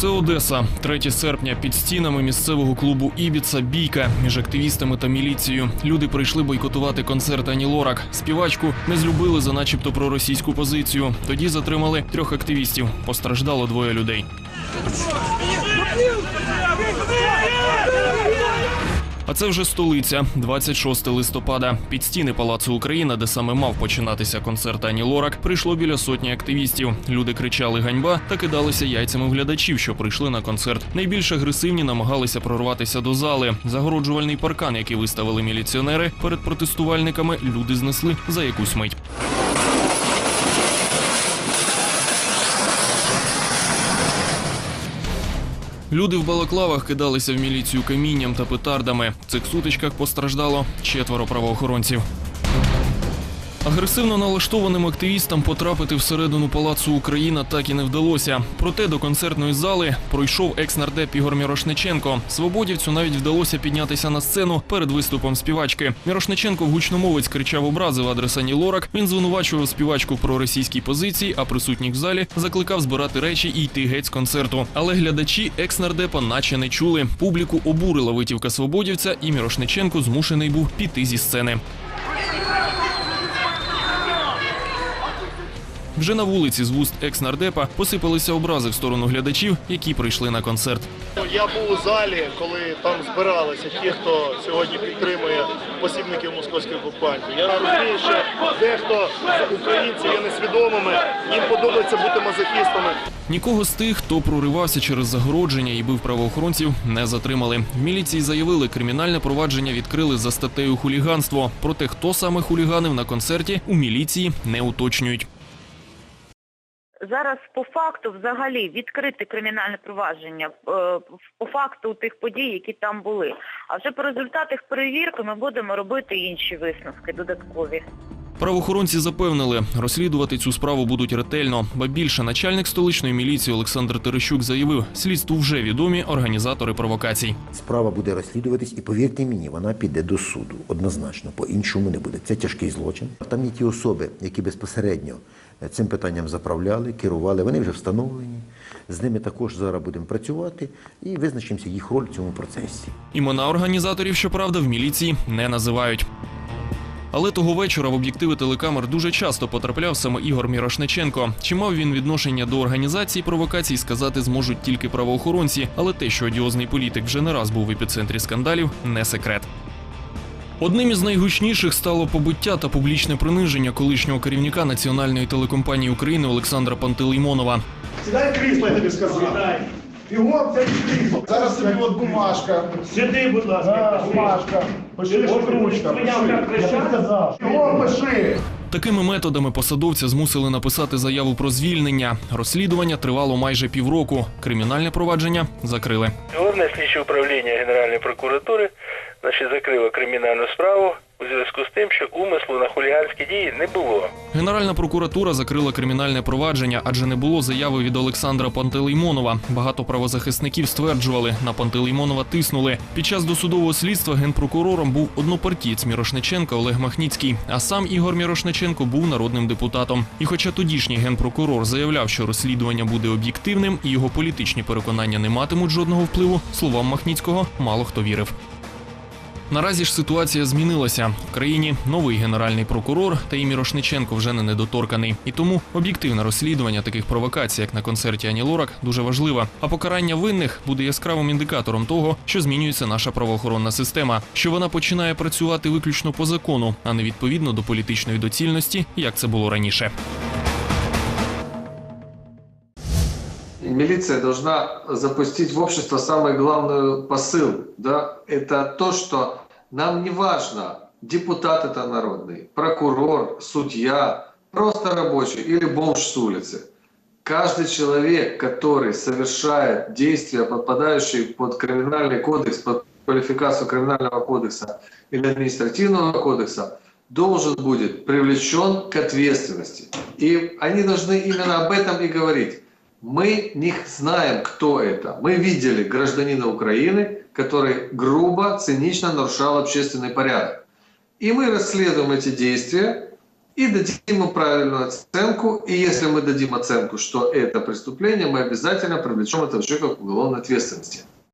Це Одеса, 3 серпня. Під стінами місцевого клубу Ібіца бійка між активістами та міліцією. Люди прийшли бойкотувати концерт Ані Лорак. Співачку не злюбили за начебто проросійську позицію. Тоді затримали трьох активістів. Постраждало двоє людей. А це вже столиця, 26 листопада. Під стіни Палацу Україна, де саме мав починатися концерт Ані Лорак, прийшло біля сотні активістів. Люди кричали ганьба та кидалися яйцями глядачів, що прийшли на концерт. Найбільш агресивні намагалися прорватися до зали. Загороджувальний паркан, який виставили міліціонери перед протестувальниками, люди знесли за якусь мить. Люди в балаклавах кидалися в міліцію камінням та петардами. В цих сутичках постраждало четверо правоохоронців. Агресивно налаштованим активістам потрапити всередину палацу Україна так і не вдалося. Проте до концертної зали пройшов екс-нардеп Ігор Мірошниченко. Свободівцю навіть вдалося піднятися на сцену перед виступом співачки. Мірошниченко в гучномовець кричав образи в адрес Ані Лорак. Він звинувачував співачку в проросійській позиції, а присутніх в залі закликав збирати речі і йти геть з концерту. Але глядачі екс-нардепа наче не чули. Публіку обурила витівка свободівця, і Мірошниченко змушений був піти зі сцени. Вже на вулиці з вуст екс-нардепа посипалися образи в сторону глядачів, які прийшли на концерт. Я був у залі, коли там збиралися ті, хто сьогодні підтримує посібників московської окупантії. Я розумію, що дехто з українців є несвідомими, їм подобається бути мазохістами. Нікого з тих, хто проривався через загородження і бив правоохоронців, не затримали. В міліції заявили, кримінальне провадження відкрили за статтею хуліганство. Проте хто саме хуліганив на концерті, у міліції не уточнюють. Зараз по факту взагалі відкрити кримінальне провадження е, по факту тих подій, які там були. А вже по результатах перевірки ми будемо робити інші висновки додаткові. Правоохоронці запевнили, розслідувати цю справу будуть ретельно. Ба більше начальник столичної міліції Олександр Терещук заявив, слідству вже відомі організатори провокацій. Справа буде розслідуватись, і повірте мені, вона піде до суду. Однозначно, по-іншому не буде. Це тяжкий злочин. Там є ті особи, які безпосередньо е, цим питанням заправляли, керували. Вони вже встановлені. З ними також зараз будемо працювати і визначимося їх роль в цьому процесі. Імена організаторів, щоправда, в міліції не називають. Але того вечора в об'єктиви телекамер дуже часто потрапляв саме Ігор Мірошниченко. Чи мав він відношення до організації провокацій, сказати зможуть тільки правоохоронці, але те, що одіозний політик вже не раз був в епіцентрі скандалів, не секрет. Одним із найгучніших стало побиття та публічне приниження колишнього керівника національної телекомпанії України Олександра Пантелеймонова. Сідай крісло, я тобі сказав. Бігом це крісло. Зараз тобі от бумажка. Сиди, будь ласка, Да, бумажка. От ручка. пиши. Такими методами посадовця змусили написати заяву про звільнення. Розслідування тривало майже півроку. Кримінальне провадження закрили. Головне слідче управління Генеральної прокуратури значить, закрило кримінальну справу у зв'язку з тим, що умислу на хуліганські дії не було. Генеральна прокуратура закрила кримінальне провадження, адже не було заяви від Олександра Пантелеймонова. Багато правозахисників стверджували, на Пантелеймонова тиснули. Під час досудового слідства генпрокурором був однопартієць Мірошниченка Олег Махніцький, а сам Ігор Мірошниченко був народним депутатом. І хоча тодішній генпрокурор заявляв, що розслідування буде об'єктивним і його політичні переконання не матимуть жодного впливу, словам Махніцького мало хто вірив. Наразі ж ситуація змінилася. В країні новий генеральний прокурор та і Мірошниченко вже не недоторканий. І тому об'єктивне розслідування таких провокацій, як на концерті Ані Лорак, дуже важливе. А покарання винних буде яскравим індикатором того, що змінюється наша правоохоронна система, що вона починає працювати виключно по закону, а не відповідно до політичної доцільності, як це було раніше. Милиция должна запустить в общество самый главный посыл. Да? Это то, что нам не важно, депутат это народный, прокурор, судья, просто рабочий или бомж с улицы. Каждый человек, который совершает действия, подпадающие под криминальный кодекс, под квалификацию криминального кодекса или административного кодекса, должен будет привлечен к ответственности. И они должны именно об этом и говорить. Мы не знаем, кто это. Мы видели гражданина Украины, который грубо, цинично нарушал общественный порядок. И мы расследуем эти действия и дадим ему правильную оценку. И если мы дадим оценку, что это преступление, мы обязательно привлечем этого человека к уголовной ответственности.